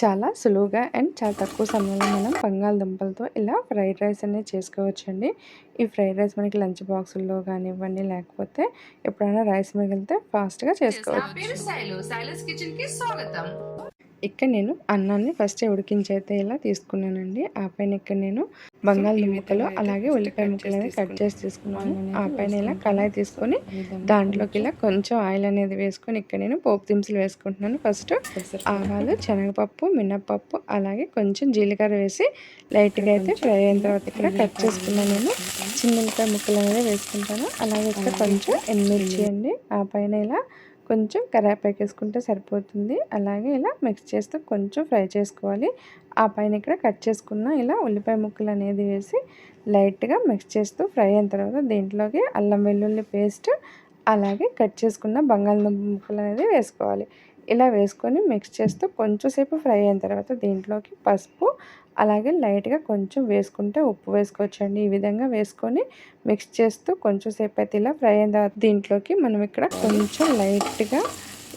చాలా సులువుగా అండ్ చాలా తక్కువ సమయంలో మనం బంగాళదుంపలతో ఇలా ఫ్రైడ్ రైస్ అనేది చేసుకోవచ్చండి. ఈ ఫ్రైడ్ రైస్ మనకి లంచ్ బాక్సుల్లో కానివ్వండి లేకపోతే ఎప్పుడైనా రైస్ మిగిలితే ఫాస్ట్గా చేసుకోవచ్చు. ఇక్కడ నేను అన్నాన్ని ఫస్ట్ ఉడికించి అయితే ఇలా తీసుకున్నానండి? ఆ పైన ఇక్కడ నేను బంగాళదుంప ముక్కలు అలాగే ఉల్లిపాయ ముక్కలు అనేది కట్ చేసి తీసుకున్నాను. ఆ పైన ఇలా కళాయి తీసుకొని దాంట్లోకి ఇలా కొంచెం ఆయిల్ అనేది వేసుకొని ఇక్కడ నేను పోపు దినుసులు వేసుకుంటున్నాను. ఫస్ట్ ఆవాలు శనగపప్పు మినప్పప్పు అలాగే కొంచెం జీలకర్ర వేసి లైట్గా అయితే ఫ్రై అయిన తర్వాత ఇక్కడ కట్ చేసుకున్నాను నేను చిన్న ఉల్లిపాయ ముక్కలు అనేది వేసుకుంటాను. అలాగే ఇక్కడ కొంచెం ఎనిమిర్చి అండి. ఆ పైన ఇలా కొంచెం కరివేపాకు వేసుకుంటే సరిపోతుంది. అలాగే ఇలా మిక్స్ చేస్తూ కొంచెం ఫ్రై చేసుకోవాలి. ఆ పైన ఇక్కడ కట్ చేసుకున్న ఇలా ఉల్లిపాయ ముక్కలు అనేది వేసి లైట్గా మిక్స్ చేస్తూ ఫ్రై అయిన తర్వాత దీంట్లోకి అల్లం వెల్లుల్లి పేస్ట్ అలాగే కట్ చేసుకున్న బంగాళదుంప ముక్కలు అనేది వేసుకోవాలి. ఇలా వేసుకొని మిక్స్ చేస్తూ కొంచెంసేపు ఫ్రై అయిన తర్వాత దీంట్లోకి పసుపు అలాగే లైట్గా కొంచెం వేసుకుంటే ఉప్పు వేసుకోవచ్చండి. ఈ విధంగా వేసుకొని మిక్స్ చేస్తూ కొంచెం సేపు అయితే ఇలా ఫ్రై అయిన తర్వాత దీంట్లోకి మనం ఇక్కడ కొంచెం లైట్గా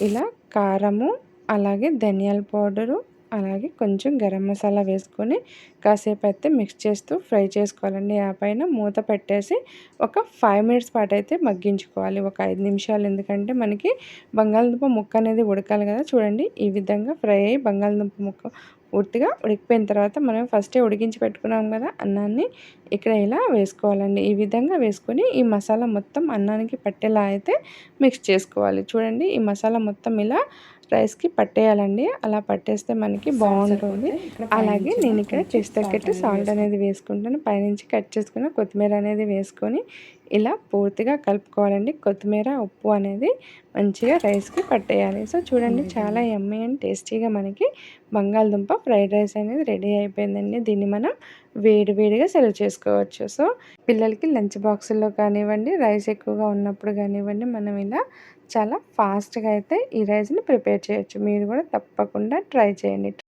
ఇలా కారము అలాగే ధనియాల పౌడరు అలాగే కొంచెం గరం మసాలా వేసుకొని కాసేపు అయితే మిక్స్ చేస్తూ ఫ్రై చేసుకోవాలండి. ఆ పైన మూత పెట్టేసి ఒక ఫైవ్ మినిట్స్ పాటు అయితే మగ్గించుకోవాలి. ఒక ఐదు నిమిషాలు ఎందుకంటే మనకి బంగాళదుంప ముక్క అనేది ఉడకాలి కదా. చూడండి ఈ విధంగా ఫ్రై అయ్యి బంగాళదుంప ముక్క పూర్తిగా ఉడికిపోయిన తర్వాత మనం ఫస్టే ఉడికించి పెట్టుకున్నాం కదా అన్నాన్ని ఇక్కడ ఇలా వేసుకోవాలండి. ఈ విధంగా వేసుకొని ఈ మసాలా మొత్తం అన్నానికి పట్టేలా అయితే మిక్స్ చేసుకోవాలి. చూడండి ఈ మసాలా మొత్తం ఇలా రైస్కి పట్టేయాలండి. అలా పట్టేస్తే మనకి బాగుంటుంది. అలాగే నేను ఇక్కడ తగ్గట్టు సాల్ట్ అనేది వేసుకుంటాను. పైనుంచి కట్ చేసుకున్న కొత్తిమీర అనేది వేసుకొని ఇలా పూర్తిగా కలుపుకోవాలండి. కొత్తిమీర ఉప్పు అనేది మంచిగా రైస్కి పట్టేయాలి. సో చూడండి చాలా ఎమ్మీ అండ్ టేస్టీగా మనకి బంగాళదుంప ఫ్రైడ్ రైస్ అనేది రెడీ అయిపోయిందండి. దీన్ని మనం వేడి వేడిగా సర్వ్ చేసుకోవచ్చు. సో పిల్లలకి లంచ్ బాక్సుల్లో కానివ్వండి రైస్ ఎక్కువగా ఉన్నప్పుడు కానివ్వండి మనం ఇలా చాలా ఫాస్ట్గా అయితే ఈ రైస్ని ప్రిపేర్ చేయొచ్చు. మీరు కూడా తప్పకుండా ట్రై చేయండి.